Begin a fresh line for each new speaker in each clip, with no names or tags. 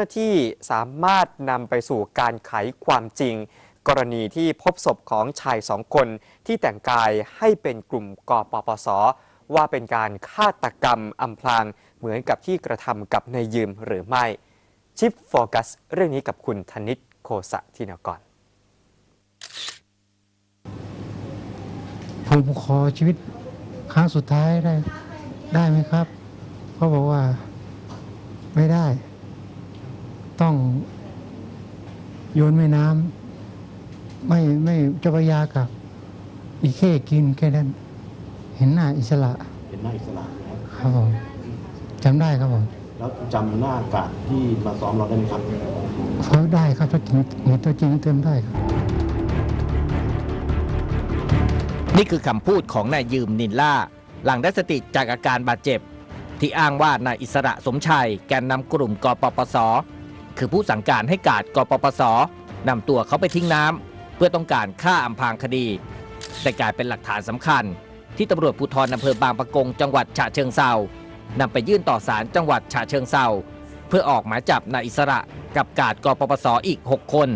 หน้าที่สามารถนำไปสู่การไขความจริง กรณีที่พบศพของชายสองคนที่แต่งกายให้เป็นกลุ่มกปปส ว่าเป็นการฆาตกรรมอำพรางเหมือนกับที่กระทำกับนายยืมหรือไม่ ชิปโฟกัส เรื่องนี้กับคุณธนิตโคสะทินากร
ผมขอชีวิตครั้งสุดท้ายได้ได้ไหมครับเขาบอกว่าไม่ได้ ต้องโยนแม่น้ำไม่ไม่เจะพระยากับ อีเข้กินแค่นั้น เห็นหน้าอิสระ
เป็นหน้าอิสระนะครับ
ครับผมจำได้ครับผม
แล้วจำหน้ากาดที่มาซ้อมเราได้ไหมครับ
เขาได้ครับตัวจริงเห็นตัวจริงเติมได้ครับ
นี่คือคำพูดของนายยืมนินล่า หลังได้สติจากอาการบาดเจ็บ ที่อ้างว่านายอิสระสมชัย แกนนำกลุ่มกปปส คือผู้สั่งการให้กาดกปปสนำตัวเขาไปทิ้งน้ำเพื่อต้องการฆ่าอำพรางคดีแต่กลายเป็นหลักฐานสำคัญ ที่ตำรวจภูธรอำเภอบางปะกง จังหวัดฉะเชิงเซานำไปยื่นต่อศาลจังหวัดฉะเชิงเซาเพื่อออกหมายจับนายอิสระกับกาดกปปสอีก 6 คน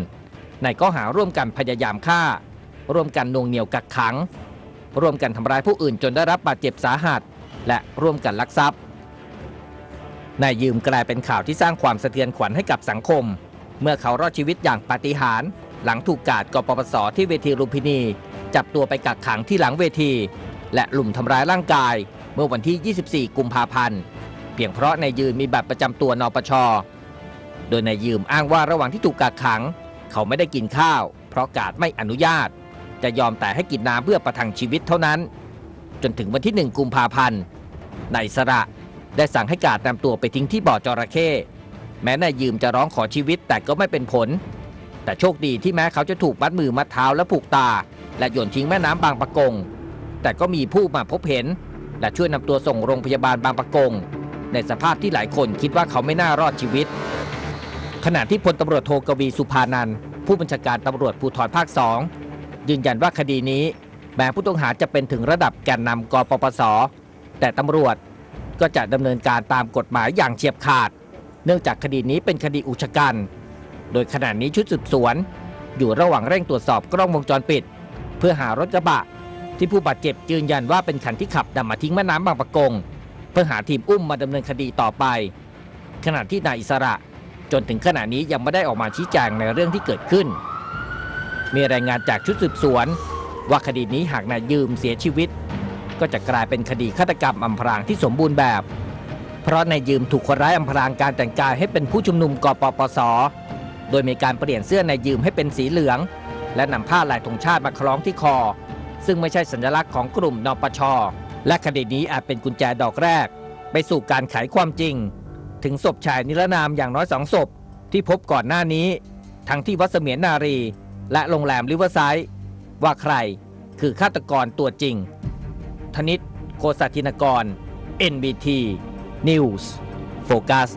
ในข้อหาร่วมกันพยายามฆ่า ร่วมกันนวงเหนี่ยวกักขัง ร่วมกันทำร้ายผู้อื่นจนได้รับบาดเจ็บสาหัส และร่วมกันลักทรัพย์ นายยืมกลายเป็นข่าวที่สร้างความสะเทือนขวัญให้กับสังคม เมื่อเขารอดชีวิตอย่างปาฏิหาริย์หลังถูกกาดกปปสที่เวทีลุมพินี จับตัวไปกักขังที่หลังเวที และหลุมทำร้ายร่างกาย เมื่อวันที่ 24 กุมภาพันธ์เพียงเพราะนายยืมมีบัตรประจำตัวนปช โดยนายยืมอ้างว่าระหว่างที่ถูกกักขัง เขาไม่ได้กินข้าว เพราะกาดไม่อนุญาต จะยอมแต่ให้กินน้ำเพื่อประทังชีวิตเท่านั้น จนถึงวันที่ 1 กุมภาพันธ์นายสระ ได้สั่งให้กาดนำตัวไปทิ้งที่บ่อจระเข้แม้นายยืมจะร้องขอชีวิตแต่ก็ไม่เป็นผล แต่โชคดีที่แม้เขาจะถูกมัดมือมัดเท้าและผูกตา และโยนทิ้งแม่น้ำบางปะกง แต่ก็มีผู้มาพบเห็น และช่วยนำตัวส่งโรงพยาบาลบางปะกง ในสภาพที่หลายคนคิดว่าเขาไม่น่ารอดชีวิต ขณะที่พลตำรวจโทกวีสุภานันท์ผู้บัญชาการตำรวจภูธรภาคสองยืนยันว่าคดีนี้แม้ผู้ต้องหาจะเป็นถึงระดับแกนนำกปปส แต่ตำรวจ ก็จะดำเนินการตามกฎหมายอย่างเฉียบขาด เนื่องจากคดีนี้เป็นคดีอุกชะกัน โดยขณะนี้ชุดสืบสวน อยู่ระหว่างเร่งตรวจสอบกล้องวงจรปิด เพื่อหารถกระบะ ที่ผู้บาดเจ็บยืนยันว่าเป็นคันที่ขับนำมาทิ้งแม่น้ำบางปะกง เพื่อหาทีมอุ้มมาดำเนินคดีต่อไป ขณะที่นายอิสระ จนถึงขณะนี้ยังไม่ได้ออกมาชี้แจงในเรื่องที่เกิดขึ้น มีรายงานจากชุดสืบสวน ว่าคดีนี้หากนายยืมเสียชีวิต ก็จะกลายเป็นคดีฆาตกรรมอำพรางที่สมบูรณ์แบบ เพราะนายยืมถูกคนร้ายอำพรางการแต่งกายให้เป็นผู้ชุมนุมกปปส โดยมีการเปลี่ยนเสื้อนายยืมให้เป็นสีเหลือง และนำผ้าลายธงชาติมาคล้องที่คอ ซึ่งไม่ใช่สัญลักษณ์ของกลุ่มนปช และคดีนี้อาจเป็นกุญแจดอกแรก ไปสู่การไขความจริง ถึงศพชายนิรนามอย่างน้อยสองศพ ที่พบก่อนหน้านี้ ทั้งที่วัดเสมียนนารี และโรงแรมริเวอร์ไซด์ว่าใครคือฆาตกรตัวจริง ธนิตโคสัตินกร NBT News Focus